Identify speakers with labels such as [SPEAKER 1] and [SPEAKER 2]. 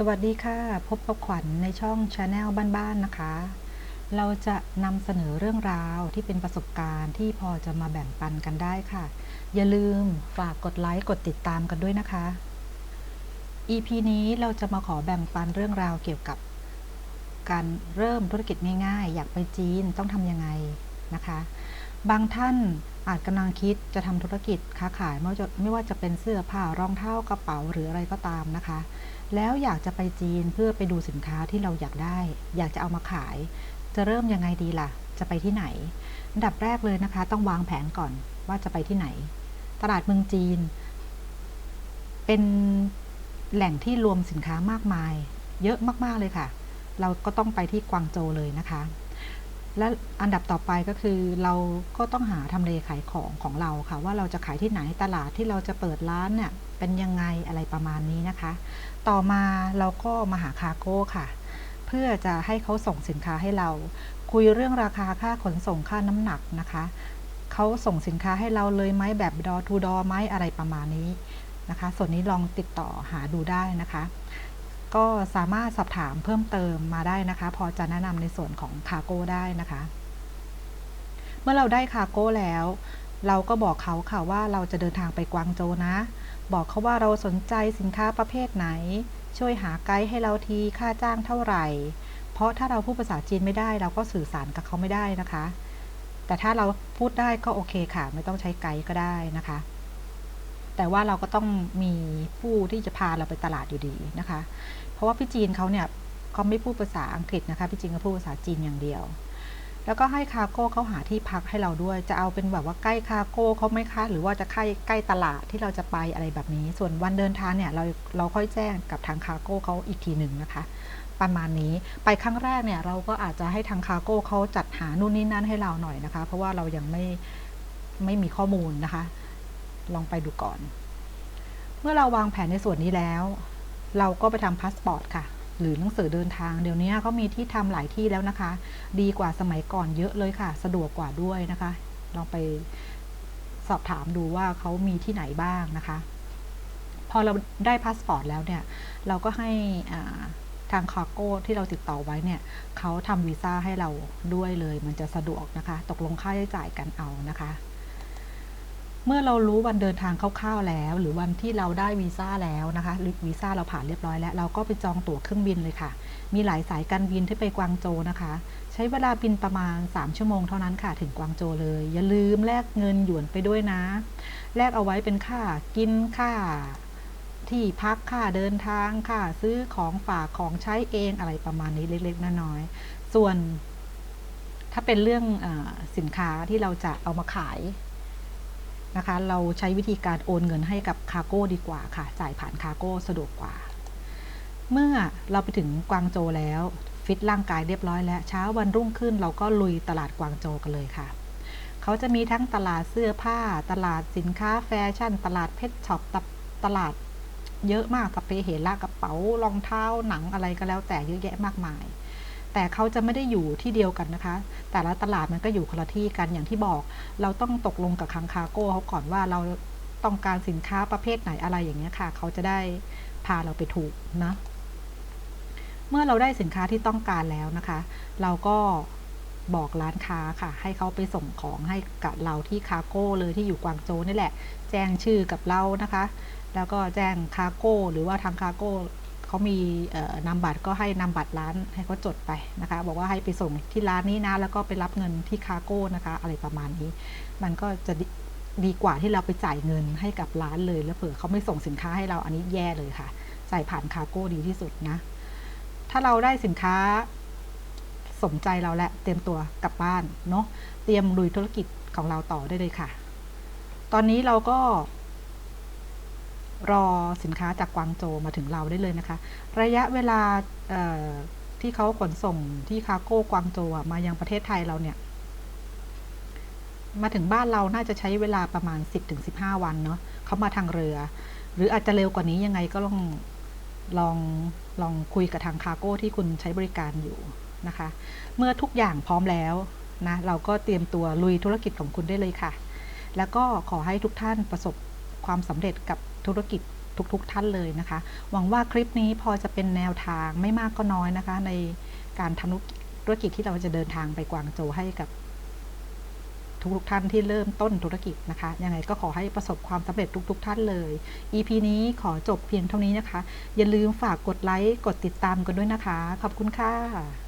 [SPEAKER 1] สวัสดีค่ะ พบกับขวัญในช่อง Channel บ้านๆนะคะ เราจะนำเสนอเรื่องราวที่เป็นประสบการณ์ที่พอจะมาแบ่งปันกันได้ค่ะ อย่าลืมฝากกดไลค์กดติดตามกันด้วยนะคะ EP นี้เราจะมาขอแบ่งปันเรื่องราวเกี่ยวกับ การเริ่มธุรกิจง่ายๆ อยากไปจีนต้องทำยังไงนะคะ บางท่านอาจกำลังคิดจะทำธุรกิจค้าขายไม่ว่าจะเป็นเสื้อผ้ารองเท้ากระเป๋าหรืออะไรก็ตามนะคะ แล้วอยากจะไปจีนเพื่อไปดูสินค้าที่เราอยากได้ อยากจะเอามาขาย จะเริ่มยังไงดีล่ะ จะไปที่ไหนอันดับแรกเลยนะคะ ต้องวางแผนก่อนว่าจะไปที่ไหน ตลาดเมืองจีน เป็นแหล่งที่รวมสินค้ามากมาย เยอะมากๆเลยค่ะ เราก็ต้องไปที่กวางโจเลยนะคะ และอันดับต่อไปก็คือเราก็ต้องหาทำเลขายของของเราค่ะ ว่าเราจะขายที่ไหนตลาดที่เราจะเปิดร้านเนี่ย เป็นยังไงอะไรประมาณนี้นะคะ ต่อมาเราก็มาหาคาโก้ค่ะ เพื่อจะให้เขาส่งสินค้าให้เรา คุยเรื่องราคาค่าขนส่งค่าน้ำหนักนะคะเขาส่งสินค้าให้เราเลยไหมแบบดอทูดอไหมอะไรประมาณนี้นะคะ ส่วนนี้ลองติดต่อหาดูได้นะคะ ก็สามารถสอบถามเพิ่มเติมมาได้นะคะ พอจะแนะนำในส่วนของคาโก้ได้นะคะ เมื่อเราได้คาโก้แล้ว เราก็บอกเขาค่ะว่าเราจะเดินทางไปกวางโจวนะ บอกเขาว่าเราสนใจสินค้าประเภทไหน ช่วยหาไกด์ให้เราทีค่าจ้างเท่าไหร่ เพราะถ้าเราพูดภาษาจีนไม่ได้เราก็สื่อสารกับเขาไม่ได้นะคะ แต่ถ้าเราพูดได้ก็โอเคค่ะ ไม่ต้องใช้ไกด์ก็ได้นะคะ แต่ว่าเราก็ต้องมีผู้ที่จะพาเราไปตลาดอยู่ดีนะคะ เพราะว่าพี่จีนเขาเนี่ยเขาไม่พูดภาษาอังกฤษนะคะ พี่จีนเขาพูดภาษาจีนอย่างเดียว แล้วก็ให้คาโก้เขาหาที่พักให้เราด้วย จะเอาเป็นแบบว่าใกล้คาโก้เขาไหมคะ หรือว่าจะใกล้ใกล้ตลาดที่เราจะไปอะไรแบบนี้ ส่วนวันเดินทางเนี่ยเราเราค่อยแจ้งกับทางคาโก้เขาอีกทีหนึ่งนะคะ ประมาณนี้ไปครั้งแรกเนี่ยเราก็อาจจะให้ทางคาโก้เขาจัดหานู่นนี่นั่นให้เราหน่อยนะคะ เพราะว่าเรายังไม่ไม่มีข้อมูลนะคะ ลองไปดูก่อน เมื่อเราวางแผนในส่วนนี้แล้ว เราก็ไปทำพาสปอร์ตค่ะ หรือหนังสือเดินทาง เดี๋ยวนี้เขามีที่ทำหลายที่แล้วนะคะ ดีกว่าสมัยก่อนเยอะเลยค่ะ สะดวกกว่าด้วยนะคะ ลองไปสอบถามดูว่าเขามีที่ไหนบ้างนะคะ พอเราได้พาสปอร์ตแล้วเนี่ย เราก็ให้ทางคาร์โก้ที่เราติดต่อไว้เนี่ยเขาทำวีซ่าให้เราด้วยเลย มันจะสะดวกนะคะ ตกลงค่าใช้จ่ายกันเอานะคะ เมื่อเรารู้วันเดินทางคร่าวๆแล้ว หรือวันที่เราได้วีซ่าแล้วนะคะวีซ่าเราผ่านเรียบร้อยแล้ว เราก็ไปจองตั๋วเครื่องบินเลยค่ะ มีหลายสายการบินที่ไปกวางโจนะคะ ใช้เวลาบินประมาณ 3 ชั่วโมงเท่านั้นค่ะถึงกวางโจเลย อย่าลืมแลกเงินหยวนไปด้วยนะ แลกเอาไว้เป็นค่ากินค่าที่พักค่าเดินทางค่าซื้อของฝากของใช้เองอะไรประมาณนี้เล็กๆน้อยๆส่วนถ้าเป็นเรื่องอสินค้าที่เราจะเอามาขาย นะคะ เราใช้วิธีการโอนเงินให้กับคารโก้ดีกว่าค่ะ จ่ายผ่านคารโก้สะดวกกว่า เมื่อเราไปถึงกวางโจแล้ว ฟิตร่างกายเรียบร้อยแล้ว เช้าวันรุ่งขึ้นเราก็ลุยตลาดกวางโจกันเลยค่ะ เขาจะมีทั้งตลาดเสื้อผ้า ตลาดสินค้าแฟชั่น ตลาดเพชรช็อปตลาดเยอะมากกับเปเหระกระเป๋ารองเท้าหนังอะไรก็แล้วแต่เยอะแยะมากมาย แต่เขาจะไม่ได้อยู่ที่เดียวกันนะคะ แต่ละตลาดมันก็อยู่คนละที่กันอย่างที่บอก เราต้องตกลงกับคังคาโก้เขาก่อนว่าเราต้องการสินค้าประเภทไหนอะไรอย่างเงี้ยค่ะ เขาจะได้พาเราไปถูกนะ เมื่อเราได้สินค้าที่ต้องการแล้วนะคะ เราก็บอกร้านค้าค่ะ ให้เขาไปส่งของให้กับเราที่คาโก้เลยที่อยู่กวางโจวนี่แหละ แจ้งชื่อกับเรานะคะ แล้วก็แจ้งคาโก้หรือว่าทางคาโก้ เขามีนามบัตรก็ให้นามบัตรร้านให้เขาจดไปนะคะ บอกว่าให้ไปส่งที่ร้านนี้นะ แล้วก็ไปรับเงินที่คาโก้นะคะ อะไรประมาณนี้ มันก็จะดีกว่าที่เราไปจ่ายเงินให้กับร้านเลย แล้วเผื่อเขาไม่ส่งสินค้าให้เราอันนี้แย่เลยค่ะ จ่ายผ่านคาโก้ดีที่สุดนะ ถ้าเราได้สินค้าสมใจเราและเตรียมตัวกลับบ้านเนาะเตรียมลุยธุรกิจของเราต่อได้เลยค่ะ ตอนนี้เราก็ รอสินค้าจากกวางโจมาถึงเราได้เลยนะคะ ระยะเวลาที่เขาขนส่งที่คาโก้กวางโจมายังประเทศไทยเราเนี่ย มาถึงบ้านเราน่าจะใช้เวลาประมาณ 10-15 วันเนาะเขามาทางเรือ หรืออาจจะเร็วกว่านี้ยังไงก็ลองลองลองคุยกับทางคาโก้ที่คุณใช้บริการอยู่นะคะ เมื่อทุกอย่างพร้อมแล้วนะเราก็เตรียมตัวลุยธุรกิจของคุณได้เลยค่ะ แล้วก็ขอให้ทุกท่านประสบความสำเร็จกับ ธุรกิจทุกๆทท่านเลยนะคะ หวังว่าคลิปนี้พอจะเป็นแนวทางไม่มากก็น้อยนะคะ ในการทำธุรกิจที่เราจะเดินทางไปกวางโจวให้กับทุกๆท่านที่เริ่มต้นธุรกิจนะคะ ยังไงก็ขอให้ประสบความสำเร็จทุก ๆ ท่านเลย EP นี้ขอจบเพียงเท่านี้นะคะ อย่าลืมฝากกดไลค์ กดติดตามกันด้วยนะคะ ขอบคุณค่ะ